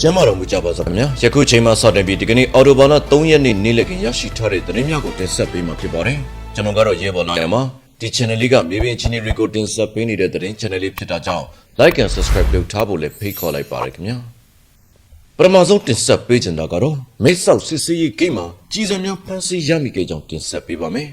ကျမ်းမာတော်မူကြပါစေခင်ဗျာယခုချိန်မှာစတင်ပြီးဒီကနေ့အော်တိုဘာလ3ရက်နေ့နေ့လည်ခင်းရရှိထားတဲ့သတင်းများကိုတင်ဆက်ပေးမှာဖြစ်ပါတယ်ကျွန်တော်ကတော့ရဲဘော်လာရမှာဒီ channel လေးကမြေပြင်ချင်းတွေကိုတင်ဆက်ပေးနေတဲ့သတင်း channel လေးဖြစ်တာကြောင့် like and subscribe လုပ်ထားဖို့လည်းဖိတ်ခေါ်လိုက်ပါရခင်ဗျာပထမဆုံးတင်ဆက်ပေးချင်တာကတော့မိတ်ဆောက်စစ်စေးရေးဂိမ်းမှာကြီးစံများဖန်ဆီးရမိခဲ့ကြောင်းတင်ဆက်ပေးပါမယ်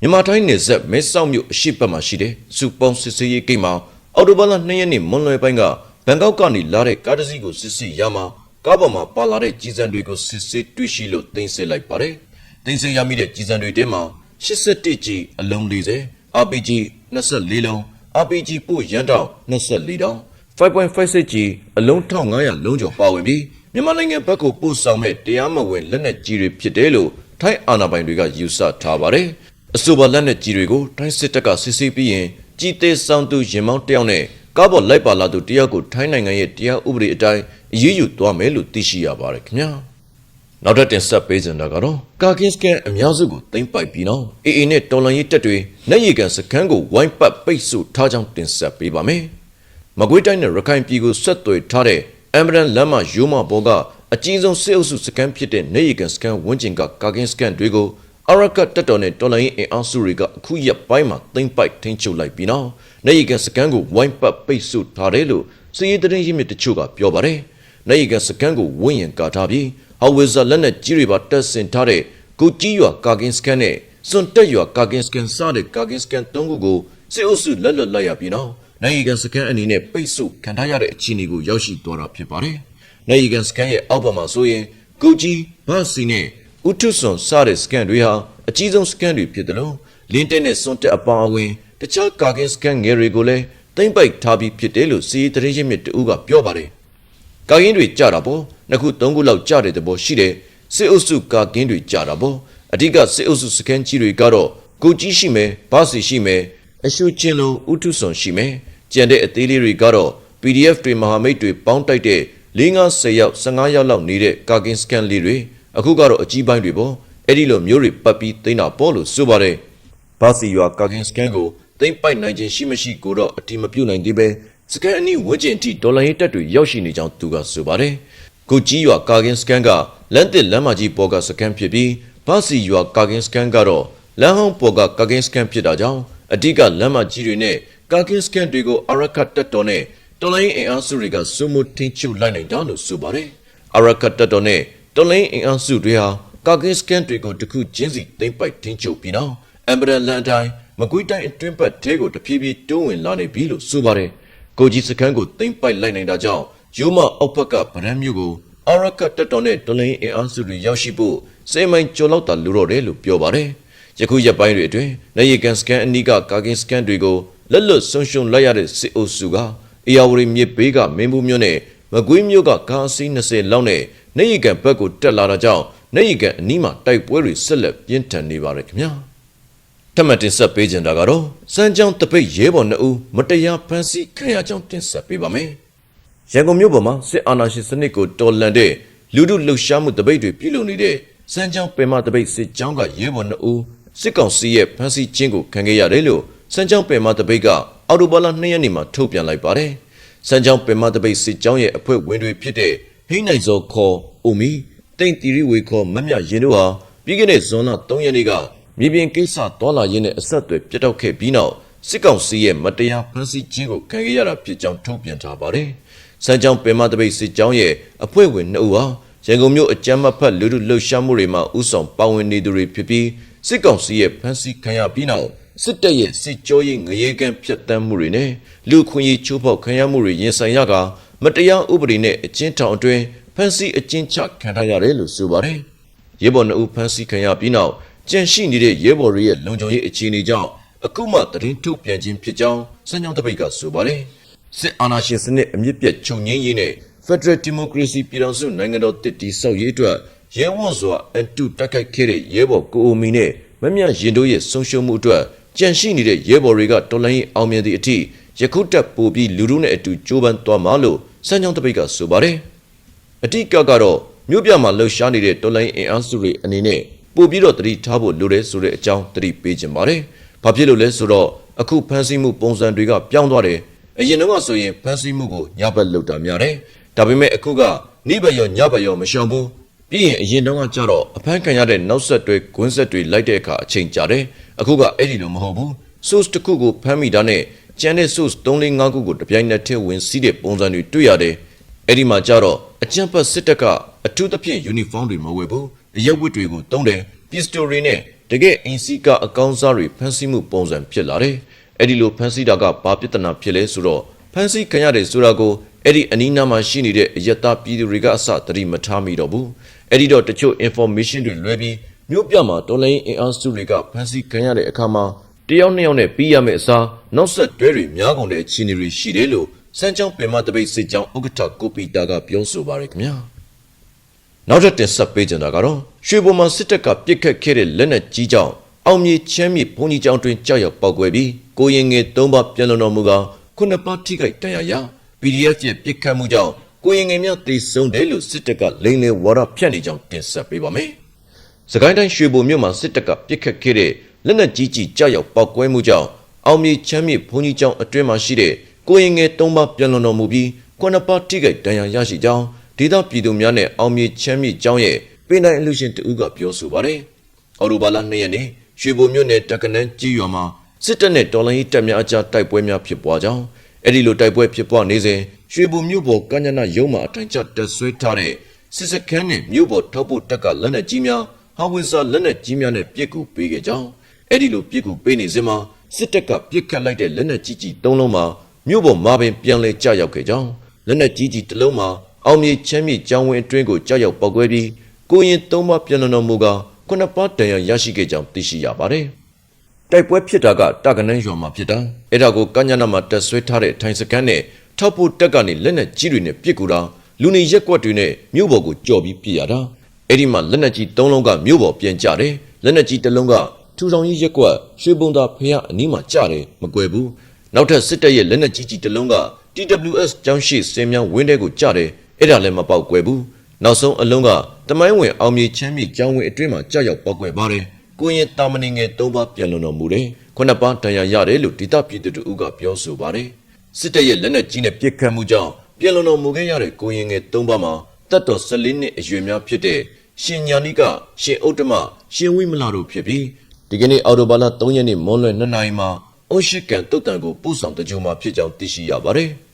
မြန်မာတိုင်းနယ်စပ်မဲဆောက်မြို့အရှိတ်ဘက်မှာရှိတဲ့စူပေါင်းစစ်စေးရေးဂိမ်းမှာအော်တိုဘာလ2ရက်နေ့မွန်လွယ်ပိုင်းက ဘန်ကောက်ကနေလာတဲ့ကားတစ်စီးကိုစစ်ဆေးရမှာကားပေါ်မှာပါလာတဲ့ကြီးစံတွေကိုစစ်ဆေးတွေ့ရှိလို့တင်ဆက်လိုက်ပါတယ်။တင်ဆက်ရမိတဲ့ကြီးစံတွေထဲမှာ81ကြီးအလုံး40 RPG 24လုံး RPG ပို့ရန်တောင်း24တောင်း5.56ကြီးအလုံး1500လုံးကျော်ပါဝင်ပြီးမြန်မာနိုင်ငံဘက်ကိုပို့ဆောင်မဲ့တရားမဝင်လက်နက်ကြီးတွေဖြစ်တယ်လို့ထိုင်းအာဏာပိုင်တွေကယူဆထားပါတယ်။အဆိုပါလက်နက်ကြီးတွေကိုထိုင်းစစ်တပ်ကစစ်ဆေးပြီးရင်ကြီးသေးဆောင်သူရင်မောင်းတယောက်နဲ့ ကားပေါ်လိုက်ပါလာသူတယောက်ကိုထိုင်းနိုင်ငံရဲ့တရားဥပဒေအတိုင်းအရေးယူသွားမယ်လို့သိရှိရပါတယ်ခင်ဗျာ။နောက်ထပ်တင်ဆက်ပေးကြတာကတော့ကာကင်းစကန်အများစုကိုတင်ပိုက်ပြီးတော့အေအေနဲ့တော်လန်ရေးတပ်တွေလက်ရည်ကန်စခန်းကိုဝိုင်းပတ်ပိတ်ဆို့ထားကြောင်းတင်ဆက်ပေးပါမယ်။မကွေးတိုင်းနဲ့ရခိုင်ပြည်ကိုဆက်သွယ်ထားတဲ့အမ်ဘရန်လမ်းမရိုးမဘောကအကြီးဆုံးစစ်အုပ်စုစခန်းဖြစ်တဲ့နေရီကန်စခန်းဝန်းကျင်ကကာကင်းစကန်တွေကိုအရကတ်တပ်တော်နဲ့တော်လိုင်းအင်အားစုတွေကအခုရက်ပိုင်းမှာသိမ့်ပိုက်ထိန်းချုပ်လိုက်ပြီးနောက် နေရီကန်စကန်ကိုဝိုင်းပတ်ပိတ်ဆို့ထားတယ်လို့စီးရီးသတင်းရင်းမြစ်တချို့ကပြောပါတယ်။နေရီကန်စကန်ကိုဝန်းရံကာထားပြီးဟော်ဝေဇာလက်နက်ကြီးတွေပါတပ်ဆင်ထားတဲ့ကိုကြီးရွာကာကင်းစကန်နဲ့စွန်တက်ရွာကာကင်းစကန်စတဲ့ကာကင်းစကန်၃ခုကိုစစ်အုပ်စုလက်လွတ်လိုက်ရပြီးနောက်နိုင်ရီကန်စကန်အနေနဲ့ပိတ်ဆို့ခံထားရတဲ့အခြေအနေကိုရောက်ရှိသွားတာဖြစ်ပါတယ်။နိုင်ရီကန်စကန်ရဲ့အောက်ဘက်မှာဆိုရင်ကိုကြီးဘတ်စီနဲ့ဥထုဆွန်စတဲ့စကန်တွေဟာအကြီးဆုံးစကန်တွေဖြစ်တယ်လို့လင်းတက်နဲ့စွန်တက်အပါအဝင် တခြားကာကင်းစကန်ငယ်တွေကိုလည်းသိမ့်ပိုက်ထားပြီးဖြစ်တယ်လို့စီးရီးသတင်းရင်းမြစ်တဦးကပြောပါတယ်။ကာကင်းတွေကြတာပေါ့နှစ်ခုသုံးခုလောက်ကြတဲ့သဘောရှိတယ်စစ်အုပ်စုကာကင်းတွေကြတာပေါ့အဓိကစစ်အုပ်စုစကန်ကြီးတွေကတော့ကိုကြီးရှိမယ်ဘာစီရှိမယ်အရှုချင်းလိုဥထုဆွန်ရှိမယ်ကြံတဲ့အသေးလေးတွေကတော့ PDF တွေမဟာမိတ်တွေပေါင်းတိုက်တဲ့5-10ယောက်15ယောက်လောက်နေတဲ့ကာကင်စကန်လေးတွေအခုကတော့အကြီးပိုင်းတွေပေါ့အဲ့ဒီလိုမျိုးတွေပတ်ပြီးသိမ်းတာပေါ့လို့ဆိုပါတယ်ဘာစီရွာကာကင်စကန်ကို သိမ်းပိုက်နိုင်ခြင်းရှိမရှိကိုတော့အတိမပြုတ်နိုင်သေးပဲစကန်အနီးဝန်းကျင်အထိဒေါ်လာရေးတက်တွေရောက်ရှိနေကြောင်းသူကဆိုပါတယ်ကိုကြီးရွာကာကင်စကန်ကလမ်းတစ်လမ်းမကြီးပေါ်ကစကန်ဖြစ်ပြီးဘာစီရွာကာကင်စကန်ကတော့လမ်းဟောင်းပေါ်ကကာကင်စကန်ဖြစ်တာကြောင့်အဓိကလမ်းမကြီးတွေနဲ့ကာကင်းစကန်တွေကိုအရကတ်တပ်တော်နဲ့တော်လိုင်းအင်အားစုတွေကစုမှုထင်းချုပ်လိုက်နိုင်တာလို့ဆိုပါတယ်။အရကတ်တပ်တော်နဲ့တော်လိုင်းအင်အားစုတွေဟာကာကင်းစကန်တွေကိုတခုချင်းစီသိမ့်ပိုက်ထင်းချုပ်ပြီးနောက်အမ်ဘရန်လန်တိုင်းမကွေးတိုင်းအတွင်းပတ်တဲကိုတဖြည်းဖြည်းတိုးဝင်လာနေပြီလို့ဆိုပါတယ်။ကိုကြီးစကန်ကိုသိမ့်ပိုက်လိုက်နိုင်တာကြောင့်ယူမအောက်ဘက်ကဗရန်မျိုးကိုအရကတ်တပ်တော်နဲ့တော်လိုင်းအင်အားစုတွေရောက်ရှိဖို့စေမိုင်ကျော်လောက်တာလိုတော့တယ်လို့ပြောပါတယ်။ယခုရက်ပိုင်းတွေအတွင်းနေရီကန်စကန်အနီးကကာကင်းစကန်တွေကိုလက်လွတ်ဆုံးရှုံးလိုက်ရတဲ့စစ်အုပ်စုကအေယာဝတီမြစ်ဘေးကမင်းဘူးမြို့နဲ့မကွေးမြို့ကကားစီး20လောက်နဲ့နေရီကန်ဘက်ကိုတက်လာတာကြောင့်နေရီကန်အနီးမှာတိုက်ပွဲတွေဆက်လက်ပြင်းထန်နေပါရခင်ဗျာ ထပ်မံတင်ဆက်ပေးကြတာကတော့စမ်းကြောင်းတပိတ်ရဲဘော်နှစ်ဦးမတရားဖမ်းဆီးခံရကြောင်းတင်ဆက်ပေးပါမယ်ရန်ကုန်မြို့ပေါ်မှာစစ်အာဏာရှင်စနစ်ကိုတော်လှန်တဲ့လူထုလှုပ်ရှားမှုတပိတ်တွေပြုလုပ်နေတဲ့စမ်းကြောင်းပင်မတပိတ်စစ်ကြောင်းကရဲဘော်နှစ်ဦးစစ်ကောင်စီရဲ့ဖမ်းဆီးခြင်းကိုခံခဲ့ရတယ်လို့စမ်းချောင်းပင်မတပိတ်ကအော်တိုဘာလ2ရက်နေ့မှာထုတ်ပြန်လိုက်ပါတယ်။စမ်းချောင်းပင်မတပိတ်စစ်ကြောင်းရဲ့အဖွဲ့ဝင်တွေဖြစ်တဲ့ဟိနိုင်စောခေါ်အိုမီတိန့်တီရီဝေခေါ်မမြရင်တို့ဟာပြီးခဲ့တဲ့ဇွန်လ3ရက်နေ့က မြေပြင်ကိစ္စတော်လာရင်းနဲ့အဆက်အသွယ်ပြတ်တောက်ခဲ့ပြီးနောက်စစ်ကောင်စီရဲ့မတရားဖမ်းဆီးခြင်းကိုခံခဲ့ရတာဖြစ်ကြောင်းထုတ်ပြန်ထားပါတယ်။စမ်းချောင်းပင်မတပိတ်စစ်ကြောင်းရဲ့အဖွဲ့ဝင်2ဦးဟာရန်ကုန်မြို့အကြမ်းမဖက်လူထုလှုပ်ရှားမှုတွေမှာဥဆောင်ပါဝင်နေသူတွေဖြစ်ပြီးစစ်ကောင်စီရဲ့ဖမ်းဆီးခံရပြီးနောက်စစ်တပ်ရဲ့စစ်ကြောရေးငရေကံဖျက်ဆီးမှုတွေနဲ့လူခွင့်ရေးချိုးဖောက်ခံရမှုတွေရင်ဆိုင်ရကမတရားဥပဒေနဲ့အကျဉ်းထောင်အတွင်းဖမ်းဆီးအကျဉ်းချခံထားရတယ်လို့ဆိုပါတယ်။ရဲဘော်နှုတ်ဖမ်းဆီးခံရပြီးနောက် ကြန့်ရှိနေတဲ့ရဲဘော်တွေရဲ့လုံခြုံရေးအခြေအနေကြောင့်အခုမှသတင်းထုတ်ပြန်ခြင်းဖြစ်ကြောင်းစံကြောင်းတပိတ်ကဆိုပါတယ်။စစ်အာဏာရှင်စနစ်အမြင့်ပြတ်ချုပ်ငြိမ်းရေးနဲ့ Federal Democracy ပြည်ထောင်စုနိုင်ငံတော်တည်တည်ဆောက်ရေးအတွက်ရဲဝံ့စွာအန်တူတက်ခိုက်ခဲ့တဲ့ရဲဘော်ကိုအိုမီနဲ့မမြရင်တို့ရဲ့ဆုံးရှုံးမှုအတွက်ကြန့်ရှိနေတဲ့ရဲဘော်တွေကတော်လိုင်းအောင်မြင်သည့်အထိယခုတက်ပို့ပြီးလူတို့နဲ့အတူကြိုးပမ်းသွားမှာလို့စံကြောင်းတပိတ်ကဆိုပါတယ်။အတိကကတော့မြို့ပြမှာလှုပ်ရှားနေတဲ့တော်လိုင်းအင်အားစုတွေအနေနဲ့ ပို့ပြီးတော့တတိထားဖို့လိုတယ်ဆိုတဲ့အကြောင်းတတိပေးခြင်းပါတယ်။ဘာဖြစ်လို့လဲဆိုတော့အခုဖန်ဆီးမှုပုံစံတွေကပြောင်းသွားတယ်။အရင်တော့ဆိုရင်ဖန်ဆီးမှုကိုညဘက်လုပ်တာများတယ်။ဒါပေမဲ့အခုကနိဘယောညဘယောမရှောင်ဘူးပြီးရင်အရင်တုန်းကကြတော့အဖမ်းခံရတဲ့နောက်ဆက်တွေဂွန်းဆက်တွေလိုက်တဲ့အခါအချိန်ကြာတယ်အခုကအဲ့ဒီလိုမဟုတ်ဘူး source တစ်ခုကိုဖမ်းမိတာနဲ့ကျန်တဲ့ source 3-5ခုကိုတပြိုင်နက်တည်းဝင်စီးတဲ့ပုံစံတွေတွေ့ရတယ်အဲ့ဒီမှာကြတော့အကြံပတ်စစ်တပ်ကအထူးသဖြင့် uniform တွေမဝယ်ဘူး အရက်ဝတ်တွေကိုတုံးတယ် pistol တွေနဲ့တကယ်အင်စီကအကောင်းစားတွေဖမ်းဆီးမှုပုံစံဖြစ်လာတယ်အဲ့ဒီလိုဖမ်းဆီးတာကဘာပြဿနာဖြစ်လဲဆိုတော့ဖမ်းဆီးခံရတယ်ဆိုတာကိုအဲ့ဒီအနီးနားမှာရှိနေတဲ့အယက်သားပြည်သူတွေကအစသတိမထားမိတော့ဘူးအဲ့ဒီတော့တချို့ information တွေလွှဲပြီးမြို့ပြမှာတော်လိုင်းအင်အားစုတွေကဖမ်းဆီးခံရတဲ့အခါမှာတယောက်နှစ်ယောက်နဲ့ပြီးရမယ့်အစားနောက်ဆက်တွဲတွေများကုန်တဲ့အခြေအနေတွေရှိတယ်လို့စမ်းချောင်းပင်မတပိတ်စစ်ကြောင်းဥက္ကဋ္ဌကိုပီတာကပြောဆိုပါရခင်ဗျာ နောက်ထပ်တင်ဆက်ပေးကြတာကတော့ရွှေဘုံမှာစစ်တပ်ကပြစ်ခတ်ခဲ့တဲ့လက်နက်ကြီးကြောင့်အောင်မြေချမ်းမြေဘုံကြီးကျောင်းတွင်ကြောက်ရောက်ပောက်ကွဲပြီးကိုရင်ငယ်၃ပါးပြန်လွန်တော်မူကခုနှစ်ပါးထိခိုက်တရားရ PDF ရဲ့ပြစ်ခတ်မှုကြောင့်ကိုရင်ငယ်များတည်ဆုံတယ်လို့စစ်တပ်ကလိမ့်လေဝါဒဖြန့်နေကြောင်းတင်ဆက်ပေးပါမယ်။စကိုင်းတိုင်းရွှေဘုံမြို့မှာစစ်တပ်ကပြစ်ခတ်ခဲ့တဲ့လက်နက်ကြီးကြီးကြောက်ရောက်ပောက်ကွဲမှုကြောင့်အောင်မြေချမ်းမြေဘုံကြီးကျောင်းအတွင်းမှာရှိတဲ့ကိုရင်ငယ်၃ပါးပြန်လွန်တော်မူပြီးခုနှစ်ပါးထိခိုက်တရားရရှိကြောင်း ဒေသပြည်သူများနဲ့အောင်မြေချမ်းမြေကျောင်းရဲ့ပြည်နိုင်အလူရှင်တဦးကပြောဆိုပါတယ်။အော်တိုဘာလ2ရက်နေ့ရွှေဘုံမြို့နယ်တက္ကနန်းကြီးရွာမှာစစ်တပ်နဲ့တော်လှန်ရေးတပ်များအကြားတိုက်ပွဲများဖြစ်ပွားကြောင်းအဲ့ဒီလိုတိုက်ပွဲဖြစ်ပွားနေစဉ်ရွှေဘုံမြို့ပေါ်ကညနာရုံးမှာအထိုင်ချတက်ဆွဲထားတဲ့စစ်စခန်းနဲ့မြို့ပေါ်ထောက်ဖို့တက်ကလက်နက်ကြီးများဟာဝစ်ဇာလက်နက်ကြီးများနဲ့ပြစ်ကူပေးခဲ့ကြောင်းအဲ့ဒီလိုပြစ်ကူပေးနေစဉ်မှာစစ်တပ်ကပြစ်ခတ်လိုက်တဲ့လက်နက်ကြီးကြီး၃လုံးမှာမြို့ပေါ်မှာပင်ပြန်လဲကျရောက်ခဲ့ကြောင်းလက်နက်ကြီးကြီးတစ်လုံးမှာ အောင်မြေချမ်းမြေကျောင်းဝင်းအတွင်းကိုကြောက်ရောက်ပောက်ကွဲပြီးကိုရင်၃ပါးပြန်လွန်တော်မူကခုနှစ်ပါးတန်ရာရရှိခဲ့ကြောင်းသိရှိရပါတယ်။တိုက်ပွဲဖြစ်တာကတကနန်းရွာမှာဖြစ်တာအဲ့ဒါကိုကညနာမှာတက်ဆွဲထားတဲ့ထိုင်စကန်နဲ့ထောက်ဖို့တက်ကနေလက်နက်ကြီးတွေနဲ့ပစ်ကူတာလူနေရက်ကွက်တွေနဲ့မြို့ပေါ်ကိုကြော်ပြီးပစ်ရတာအဲ့ဒီမှာလက်နက်ကြီး၃လုံးကမြို့ပေါ်ပြန်ကျတယ်လက်နက်ကြီးတစ်လုံးကထူဆောင်ကြီးရက်ကွက်ရွှေဘုံသာဖះအနီးမှာကျတယ်မကွယ်ဘူးနောက်ထပ်စစ်တပ်ရဲ့လက်နက်ကြီးကြီးတစ်လုံးက TWS ကျောင်းရှိစင်မြန်းဝင်းထဲကိုကျတယ် အဲ့ဒါလည်းမပေါက်ကွယ်ဘူးနောက်ဆုံးအလုံးကတမိုင်းဝင်အောင်မြေချမ်းမြေကျောင်းဝင်အတွင်းမှာကြောက်ရောက်ပေါက်ကွယ်ပါတယ်ကိုရင်တာမဏေငယ်၃ပါးပြန်လွန်တော်မူတယ်။ခုနှစ်ပါးတန်ရာရတယ်လို့ဒေသပြည်သူတို့ကပြောဆိုပါတယ်။စစ်တပ်ရဲ့လက်နက်ကြီးနဲ့ပစ်ခတ်မှုကြောင့်ပြန်လွန်တော်မူခဲ့ရတဲ့ကိုရင်ငယ်၃ပါးမှာတပ်တော်14နှစ်အရွယ်များဖြစ်တဲ့ရှင်ညာနိကရှင်ဥတ္တမရှင်ဝိမလတို့ဖြစ်ပြီးဒီကနေ့အော်တိုဘာလ3ရက်နေ့မွန်းလွဲ2နာရီမှာအိုရှိကန်တုတ်တန်ကိုပို့ဆောင်တကြုံမှာဖြစ်ကြောင်းသိရှိရပါတယ်။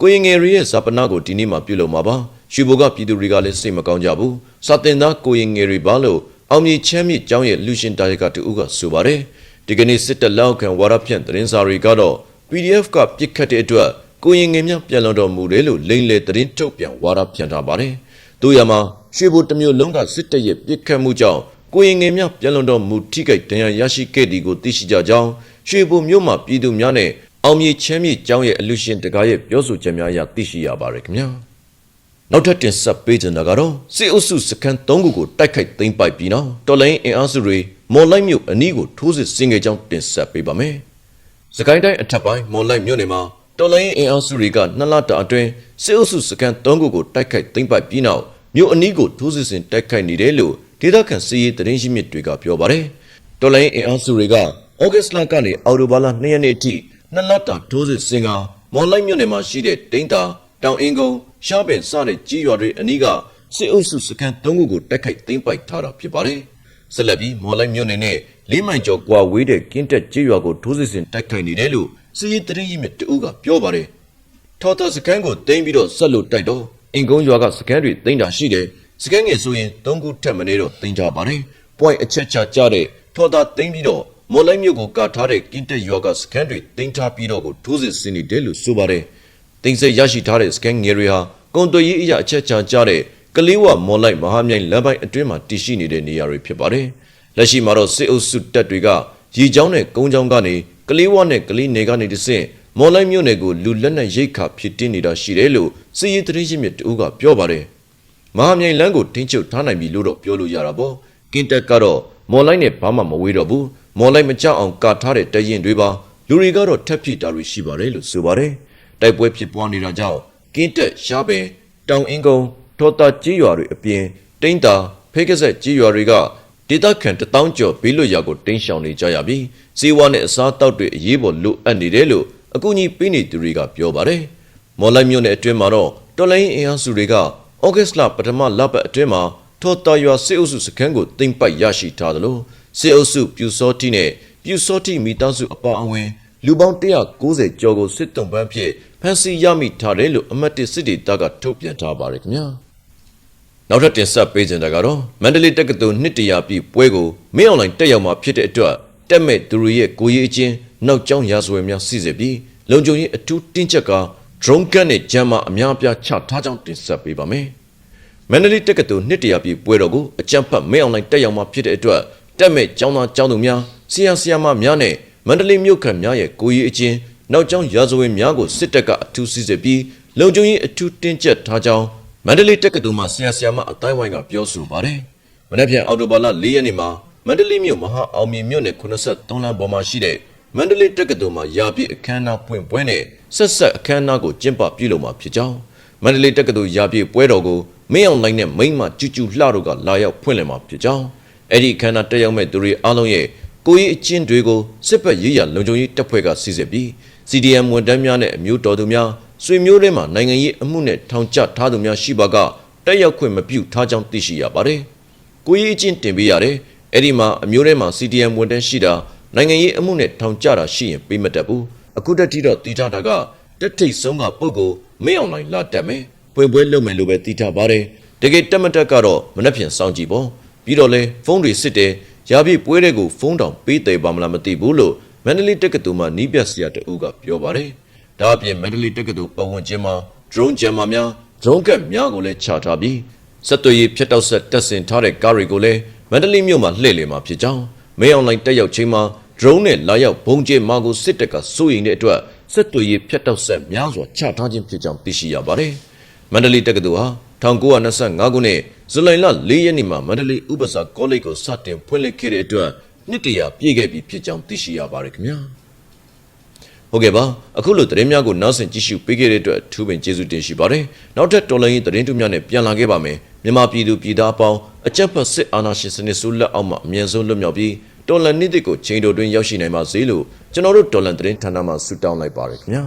ကိုရင်ငယ်ရီရဲ့ဇာပနာကိုဒီနေ့မှပြုလုပ်မှာပါရွှေဘိုကပြည်သူတွေကလည်းစိတ်မကောင်းကြဘူးစာတင်သားကိုရင်ငယ်ရီပါလို့အောင်မြေချမ်းမြေကျောင်းရဲ့လူရှင်တာရကတူကဆိုပါတယ်ဒီကနေ့စစ်တပ်လက်အောက်ခံဝါရဖြန့်သတင်းစာတွေကတော့ PDF ကပြစ်ခတ်တဲ့အတွက်ကိုရင်ငယ်များပြန်လွန်တော်မူတယ်လို့လိမ့်လေသတင်းထုတ်ပြန်ဝါရဖြန့်ထားပါတယ်တို့ရမှာရွှေဘိုတစ်မျိုးလုံးကစစ်တပ်ရဲ့ပြစ်ခတ်မှုကြောင့်ကိုရင်ငယ်များပြန်လွန်တော်မူထိခိုက်ဒဏ်ရာရရှိခဲ့သည်ကိုသိရှိကြကြောင်းရွှေဘိုမြို့မှာပြည်သူများနဲ့ အောင်မြေချမ်းမြေကျောင်းရဲ့အလူရှင်တကားရဲ့ပြောဆိုချက်များအရသိရှိရပါတယ်ခင်ဗျာနောက်ထပ်တင်ဆက်ပေးကြတာကတော့စစ်အုပ်စုစခန်း၃ခုကိုတိုက်ခိုက်သိမ်းပိုက်ပြီးနောက်တော်လိုင်းအင်အားစုတွေမော်လိုက်မြို့အနီးကိုထိုးစစ်ဆင်ခဲ့ကြောင်းတင်ဆက်ပေးပါမယ်။စကိုင်းတိုင်းအထက်ပိုင်းမော်လိုက်မြို့နယ်မှာတော်လိုင်းအင်အားစုတွေကနှစ်လတာအတွင်းစစ်အုပ်စုစခန်း၃ခုကိုတိုက်ခိုက်သိမ်းပိုက်ပြီးနောက်မြို့အနီးကိုထိုးစစ်ဆင်တိုက်ခိုက်နေတယ်လို့ဒေသခံစီးရေးသတင်းရှိမြစ်တွေကပြောပါတယ်။တော်လိုင်းအင်အားစုတွေကဩဂတ်စ်လကနေအော်တိုဘာလ2ရက်နေ့အထိ နှစ်လတာထိုးစစ်ဆင်ကမော်လိုက်မြို့နယ်မှာရှိတဲ့ဒိန်းတာတောင်အင်းကုန်းရှားပင်စတဲ့ကြီးရွာတွေအနီးကစစ်အုပ်စုစခန်း၃ခုကိုတိုက်ခိုက်သိမ်းပိုက်ထားတာဖြစ်ပါတယ်။ဆက်လက်ပြီးမော်လိုက်မြို့နယ်နဲ့လေးမိုင်ကျော်ကွာဝေးတဲ့ကင်းတက်ကြီးရွာကိုထိုးစစ်ဆင်တိုက်ခိုက်နေတယ်လို့စီးရီးတရင်ရင်းမြစ်တအူးကပြောပါတယ်။ထော်တာစခန်းကိုသိမ်းပြီးတော့ဆက်လို့တိုက်တော့အင်ကုန်းရွာကစခန်းတွေသိမ်းတာရှိတယ်။စခန်းငယ်ဆိုရင်၃ခုထက်မနည်းတော့သိမ်းကြပါတယ်။ point အချက်ချကြတဲ့ထော်တာသိမ်းပြီးတော့ မော်လိုက်မြို့ကိုကထားတဲ့ကင်းတက်ရွာကစခန်းတွေသိမ်းထားပြီးတော့ကိုထိုးစစ်ဆင်နေတယ်လို့ဆိုပါတယ်။တင်ဆက်ရရှိထားတဲ့စကန်ငယ်တွေဟာကွန်တိုရေးအရာအချက်ချာကြတဲ့ကလေးဝမော်လိုက်မဟာမြိုင်လမ်းပိုင်းအတွင်းမှာတည်ရှိနေတဲ့နေရာတွေဖြစ်ပါတယ်။လက်ရှိမှာတော့စစ်အုပ်စုတပ်တွေကရီချောင်းနဲ့ကုန်းချောင်းကနေကလေးဝနဲ့ကလေးနယ်ကနေတဆင့်မော်လိုက်မြို့နယ်ကိုလူလက်နက်ရိတ်ခါဖြစ်တင်းနေတာရှိတယ်လို့စစ်ရေးသတင်းရင်းမြစ်တဦးကပြောပါတယ်။မဟာမြိုင်လမ်းကိုတင်းချုပ်ထားနိုင်ပြီလို့တော့ပြောလို့ရတာပေါ့။ကင်းတက်ကတော့မော်လိုက်နဲ့ဘာမှမဝေးတော့ဘူး။မော်လိုက်မကြောက်အောင်ကာထားတဲ့တရင်တွေပါလူတွေကတော့ထက်ဖြစ်တာတွေရှိပါတယ်လို့ဆိုပါတယ်။တိုက်ပွဲဖြစ်ပွားနေတာကြောင့်ကင်းတက်ရှားပင်တောင်အင်းကုန်းထော်တာကြီးရွာတွေအပြင်တိန်းတာဖေးကဆက်ကြီးရွာတွေကဒေသခံတထောင်ကျော်ဘေးလွတ်ရာကိုတင်းရှောင်နေကြရပြီးစီးဝါနဲ့အစားအသောက်တွေအရေးပေါ်လိုအပ်နေတယ်လို့အကူအညီပေးနေသူတွေကပြောပါတယ်။မော်လိုက်မြို့နယ်အတွင်းမှာတော့တော်လိုင်းအင်အားစုတွေကဩဂတ်လပထမလပတ်အတွင်းမှာထော်တာရွာစစ်အုပ်စုစခန်းကိုတင်ပိုက်ရရှိထားသလို စစ်အုပ်စုပြူစောတိနဲ့ပြူစောတိမိသားစုအပါအဝင်လူပေါင်း190ကျော်ကိုစစ်တုံးပန်းဖြင့်ဖမ်းဆီးရမိထားတယ်လို့အမတ်တစ်စစ်ဒေသကထုတ်ပြန်ထားပါတယ်ခင်ဗျာနောက်ထပ်တင်ဆက်ပေးခြင်းတာကတော့မန္တလေးတက္ကသိုလ်နှစ်တရာပြည့်ပွဲကိုမင်းအွန်လိုင်းတက်ရောက်မှာဖြစ်တဲ့အတွက်တက်မဲ့သူတွေရဲ့ကိုယ်ရေးအချင်းနောက်ကျောင်းရာဇဝယ်များစီစစ်ပြီးလုံခြုံရေးအထူးတင်းကျပ်ကာ drone ကတ်နဲ့ဂျမ်းမအများအပြားချထားကြောင်းတင်ဆက်ပေးပါမယ်။မန္တလေးတက္ကသိုလ်နှစ်တရာပြည့်ပွဲတော်ကိုအကြံဖတ်မဲအွန်လိုင်းတက်ရောက်မှာဖြစ်တဲ့အတွက် တက်မဲ့ကျောင်းသားကျောင်းသူများဆရာဆရာမများနဲ့မန္တလေးမြို့ခံများရဲ့ကိုယ်ရေးအချင်းနောက်ကျောင်းရာဇဝင်များကိုစစ်တပ်ကအထူးစစ်စစ်ပြီးလုံခြုံရေးအထူးတင်းကျပ်ထားကြောင်းမန္တလေးတက္ကသိုလ်မှဆရာဆရာမအတိုင်းဝိုင်းကပြောဆိုပါတယ်။မနေ့ပြန်အော်တိုဘာလ၄ရက်နေ့မှာမန္တလေးမြို့မဟာအောင်မြေမြို့နယ်83လမ်းပေါ်မှာရှိတဲ့မန္တလေးတက္ကသိုလ်မှာရာပြည့်အခမ်းအနားဖွင့်ပွဲနဲ့ဆက်ဆက်အခမ်းအနားကိုကျင်းပပြုလုပ်မှာဖြစ်ကြောင်းမန္တလေးတက္ကသိုလ်ရာပြည့်ပွဲတော်ကိုမင်းအောင်လိုင်းနဲ့မိမ့်မကျူကျူလှတို့ကလာရောက်ဖွင့်လှစ်မှာဖြစ်ကြောင်း အဲ့ဒီခန္ဓာတက်ရောက်မဲ့သူတွေအားလုံးရဲ့ကိုယ်ရေးအချင်းတွေကိုစစ်ပတ်ရေးရလုံခြုံရေးတပ်ဖွဲ့ကစီစစ်ပြီး CDM ဝန်ထမ်းများနဲ့အမျိုးတော်သူများဆွေမျိုးတွေမှာနိုင်ငံရေးအမှုနဲ့ထောင်ချထားသူများရှိပါကတက်ရောက်ခွင့်မပြုထားကြောင်းသိရှိရပါတယ်။ကိုယ်ရေးအချင်းတင်ပေးရတယ်။အဲ့ဒီမှာအမျိုးထဲမှာ CDM ဝန်ထမ်းရှိတာနိုင်ငံရေးအမှုနဲ့ထောင်ချတာရှိရင်ပေးမတတ်ဘူး။အခုတက်တီတော့တီထားတာကတက်ထိတ်ဆုံးကပုံကိုမင်းအောင်လိုက်လာတက်မယ်။ပွင့်ပွဲလုပ်မယ်လို့ပဲတီထားပါတယ်။တကယ်တက်မတက်ကတော့မနှက်ဖြန်စောင့်ကြည့်ပေါ့။ ပြီးတော့လဲဖုန်းတွေစစ်တယ်။ရာပြည့်ပွဲတွေကိုဖုန်းတောင်ပေးတယ်ပါမလားမသိဘူးလို့မန္တလေးတက္ကသိုလ်မှာနီးပြဆရာတအုပ်ကပြောပါတယ်။ဒါအပြင်မန္တလေးတက္ကသိုလ်ပတ်ဝန်းကျင်မှာ drone jammer များ drone ကတ်များကိုလည်းချထားပြီးစက်သွေးရေးဖြတ်တောက်ဆက်တက်ဆင်ထားတဲ့ကားတွေကိုလည်းမန္တလေးမြို့မှာလှည့်လည်မှာဖြစ်ကြောင်းမင်းအွန်လိုင်းတက်ရောက်ချိန်မှာ drone နဲ့လာရောက်ဘုံကျဲမာကိုစစ်တပ်ကစိုးရိမ်တဲ့အတွက်စက်သွေးရေးဖြတ်တောက်ဆက်များစွာချထားခြင်းဖြစ်ကြောင်းသိရှိရပါတယ်။မန္တလေးတက္ကသိုလ်ဟာ 1925ခုနှစ်ဇူလိုင်လ4ရက်နေ့မှာမန္တလေးဥပစာကောလိပ်ကိုစတင်ဖွင့်လှစ်ခဲ့တဲ့အတွက်နှစ်တရာပြည့်ခဲ့ပြီဖြစ်ကြောင်းသိရှိရပါတယ်ခင်ဗျာ။ဟုတ်ကဲ့ပါအခုလိုသတင်းများကိုနောက်ဆင်ကြည့်ရှုပေးခဲ့တဲ့အတွက်အထူးပင်ကျေးဇူးတင်ရှိပါတယ်နောက်ထပ်တော်လိုင်းရေးသတင်းတူများနဲ့ပြန်လာခဲ့ပါမယ်မြန်မာပြည်သူပြည်သားအပေါင်းအကြက်ဖက်စစ်အာဏာရှင်စနစ်ဆိုးလက်အောက်မှာအမြင့်ဆုံးလွတ်မြောက်ပြီးတော်လန်နေ့တစ်ကိုချိန်တော်တွင်ရောက်ရှိနိုင်ပါစေလို့ကျွန်တော်တို့တော်လန်သတင်းဌာနမှဆုတောင်းလိုက်ပါတယ်ခင်ဗျာ